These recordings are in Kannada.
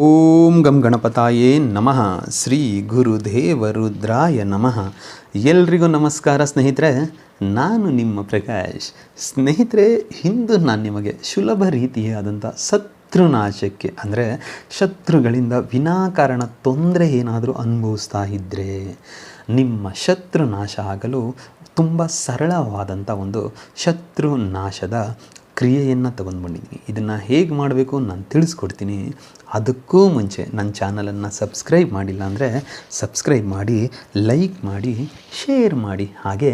ಓಂ ಗಂ ಗಣಪತಾಯೇ ನಮಃ. ಶ್ರೀ ಗುರುದೇವ ರುದ್ರಾಯ ನಮಃ. ಎಲ್ರಿಗೂ ನಮಸ್ಕಾರ ಸ್ನೇಹಿತರೆ. ನಾನು ನಿಮ್ಮ ಪ್ರಕಾಶ್. ಸ್ನೇಹಿತರೆ ಹಿಂದು ನಾನು ನಿಮಗೆ ಸುಲಭ ರೀತಿಯಾದಂಥ ಶತ್ರುನಾಶಕ್ಕೆ ಅಂದರೆ ಶತ್ರುಗಳಿಂದ ವಿನಾಕಾರಣ ತೊಂದರೆ ಏನಾದರೂ ಅನುಭವಿಸ್ತಾ ಇದ್ದರೆ ನಿಮ್ಮ ಶತ್ರು ನಾಶ ಆಗಲು ತುಂಬ ಸರಳವಾದಂಥ ಒಂದು ಶತ್ರು ಕ್ರಿಯೆಯನ್ನು ತಗೊಂಡ್ಬಂದಿದ್ದೀನಿ ಇದನ್ನು ಹೇಗೆ ಮಾಡಬೇಕು ನಾನು ತಿಳಿಸ್ಕೊಡ್ತೀನಿ. ಅದಕ್ಕೂ ಮುಂಚೆ ನನ್ನ ಚಾನಲನ್ನು ಸಬ್ಸ್ಕ್ರೈಬ್ ಮಾಡಿಲ್ಲ ಅಂದರೆ ಸಬ್ಸ್ಕ್ರೈಬ್ ಮಾಡಿ, ಲೈಕ್ ಮಾಡಿ, ಶೇರ್ ಮಾಡಿ. ಹಾಗೆ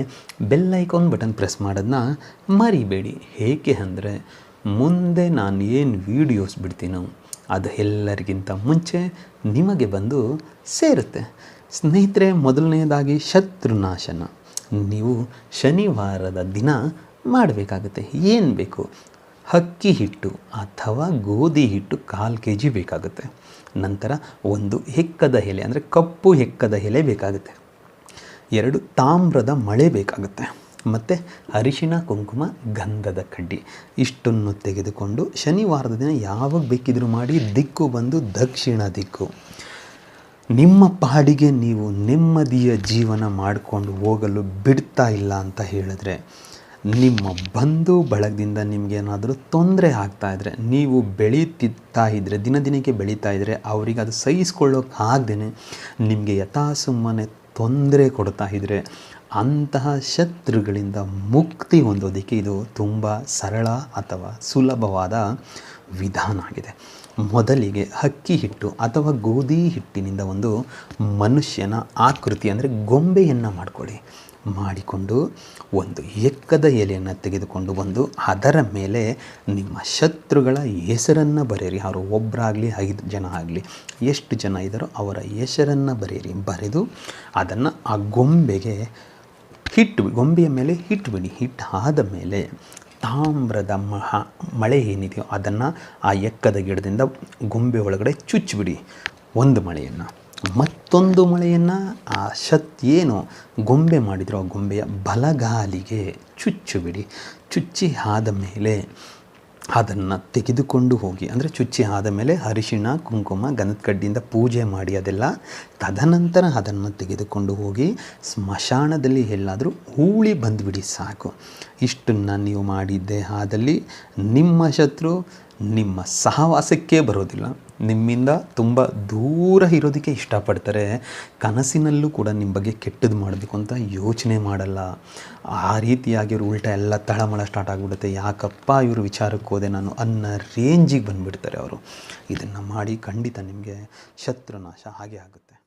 ಬೆಲ್ ಐಕಾನ್ ಬಟನ್ ಪ್ರೆಸ್ ಮಾಡೋದನ್ನ ಮರಿಬೇಡಿ. ಏಕೆ ಅಂದರೆ ಮುಂದೆ ನಾನು ಏನು ವೀಡಿಯೋಸ್ ಬಿಡ್ತೀನೋ ಅದು ಎಲ್ಲರಿಗಿಂತ ಮುಂಚೆ ನಿಮಗೆ ಬಂದು ಸೇರುತ್ತೆ. ಸ್ನೇಹಿತರೆ ಮೊದಲನೆಯದಾಗಿ ಶತ್ರುನಾಶನ. ನೀವು ಶನಿವಾರದ ದಿನ ಮಾಡಬೇಕಾಗುತ್ತೆ. ಏನು ಬೇಕು? ಅಕ್ಕಿ ಹಿಟ್ಟು ಅಥವಾ ಗೋಧಿ ಹಿಟ್ಟು ಕಾಲು ಕೆ ಜಿ ಬೇಕಾಗುತ್ತೆ. ನಂತರ ಒಂದು ಹೆಕ್ಕದ ಎಲೆ, ಅಂದರೆ ಕಪ್ಪು ಹೆಕ್ಕದ ಎಲೆ ಬೇಕಾಗುತ್ತೆ. ಎರಡು ತಾಮ್ರದ ಮಳೆ ಬೇಕಾಗುತ್ತೆ. ಮತ್ತು ಅರಿಶಿಣ, ಕುಂಕುಮ, ಗಂಧದ ಕಡ್ಡಿ ಇಷ್ಟನ್ನು ತೆಗೆದುಕೊಂಡು ಶನಿವಾರದ ದಿನ ಯಾವಾಗ ಬೇಕಿದ್ರೂ ಮಾಡಿ ದಿಕ್ಕು ಬಂದು ದಕ್ಷಿಣ ದಿಕ್ಕು. ನಿಮ್ಮ ಪಾಡಿಗೆ ನೀವು ನೆಮ್ಮದಿಯ ಜೀವನ ಮಾಡಿಕೊಂಡು ಹೋಗಲು ಬಿಡ್ತಾ ಇಲ್ಲ ಅಂತ ಹೇಳಿದ್ರೆ ನಿಮ್ಮ ಬಂಧು ಬಳಗದಿಂದ ನಿಮಗೇನಾದರೂ ತೊಂದರೆ ಆಗ್ತಾ ಇದ್ದರೆ ನೀವು ಬೆಳೀತಿತ್ತಾ ಇದ್ದರೆ ದಿನ ದಿನಕ್ಕೆ ಬೆಳೀತಾ ಇದ್ದರೆ ಅವರಿಗೆ ಅದು ಸಹಿಸ್ಕೊಳ್ಳೋಕೆ ಆಗದೇ ನಿಮಗೆ ಯಥಾ ಸುಮ್ಮನೆ ತೊಂದರೆ ಕೊಡ್ತಾ ಇದ್ದರೆ ಅಂತಹ ಶತ್ರುಗಳಿಂದ ಮುಕ್ತಿ ಹೊಂದೋದಕ್ಕೆ ಇದು ತುಂಬ ಸರಳ ಅಥವಾ ಸುಲಭವಾದ ವಿಧಾನ ಆಗಿದೆ. ಮೊದಲಿಗೆ ಅಕ್ಕಿ ಹಿಟ್ಟು ಅಥವಾ ಗೋಧಿ ಹಿಟ್ಟಿನಿಂದ ಒಂದು ಮನುಷ್ಯನ ಆಕೃತಿ ಅಂದರೆ ಗೊಂಬೆಯನ್ನು ಮಾಡಿಕೊಳ್ಳಿ. ಮಾಡಿಕೊಂಡು ಒಂದು ಎಕ್ಕದ ಎಲೆಯನ್ನು ತೆಗೆದುಕೊಂಡು ಬಂದು ಅದರ ಮೇಲೆ ನಿಮ್ಮ ಶತ್ರುಗಳ ಹೆಸರನ್ನು ಬರೆಯಿರಿ. ಅವರು ಒಬ್ಬರಾಗಲಿ ಐದು ಜನ ಆಗಲಿ, ಎಷ್ಟು ಜನ ಇದ್ದಾರೋ ಅವರ ಹೆಸರನ್ನು ಬರೆಯಿರಿ ಬರೆದು ಅದನ್ನು ಆ ಗೊಂಬೆಗೆ ಹಿಟ್ಟು ಗೊಂಬೆಯ ಮೇಲೆ ಹಿಟ್ಬಿಡಿ ಹಿಟ್ಟು ಆದ ಮೇಲೆ ತಾಮ್ರದ ಮಹ ಮಳೆ ಏನಿದೆಯೋ ಅದನ್ನು ಆ ಎಕ್ಕದ ಗಿಡದಿಂದ ಗೊಂಬೆ ಒಳಗಡೆ ಚುಚ್ಚಿಬಿಡಿ. ಒಂದು ಮಳೆಯನ್ನು. ಮತ್ತೊಂದು ಮಳೆಯನ್ನು ಆ ಶತ್ ಏನು ಗೊಂಬೆ ಮಾಡಿದ್ರು, ಆ ಗೊಂಬೆಯ ಬಲಗಾಲಿಗೆ ಚುಚ್ಚುಬಿಡಿ. ಚುಚ್ಚಿ ಆದ ಮೇಲೆ ಅದನ್ನು ತೆಗೆದುಕೊಂಡು ಹೋಗಿ, ಅಂದರೆ ಚುಚ್ಚಿ ಆದ ಮೇಲೆ ಅರಿಶಿಣ, ಕುಂಕುಮ ಗಂಧದ ಕಡ್ಡಿಯಿಂದ ಪೂಜೆ ಮಾಡಿ ಅದೆಲ್ಲ, ತದನಂತರ ಅದನ್ನು ತೆಗೆದುಕೊಂಡು ಹೋಗಿ ಸ್ಮಶಾನದಲ್ಲಿ ಎಲ್ಲಾದರೂ ಹೂಳಿ ಬಂದುಬಿಡಿ ಸಾಕು. ಇಷ್ಟನ್ನು ನೀವು ಮಾಡಿದ್ದೆ ಆದಲ್ಲಿ ನಿಮ್ಮ ಶತ್ರು ನಿಮ್ಮ ಸಹವಾಸಕ್ಕೆ ಬರೋದಿಲ್ಲ. ನಿಮ್ಮಿಂದ ತುಂಬ ದೂರ ಇರೋದಕ್ಕೆ ಇಷ್ಟಪಡ್ತಾರೆ. ಕನಸಿನಲ್ಲೂ ಕೂಡ ನಿಮ್ಮ ಬಗ್ಗೆ ಕೆಟ್ಟದ್ದು ಮಾಡಬೇಕು ಅಂತ ಯೋಚನೆ ಮಾಡಲ್ಲ. ಆ ರೀತಿಯಾಗಿ ಇವರು ಉಲ್ಟಾ ಎಲ್ಲ ತಳಮಳ ಸ್ಟಾರ್ಟ್ ಆಗಿಬಿಡುತ್ತೆ. ಯಾಕಪ್ಪ ಇವರು ವಿಚಾರಕ್ಕೆ ಹೋದೆ ನಾನು ಅನ್ನೋ ರೇಂಜಿಗೆ ಬಂದುಬಿಡ್ತಾರೆ ಅವರು. ಇದನ್ನು ಮಾಡಿ ಖಂಡಿತ ನಿಮಗೆ ಶತ್ರುನಾಶ ಹಾಗೆ ಆಗುತ್ತೆ.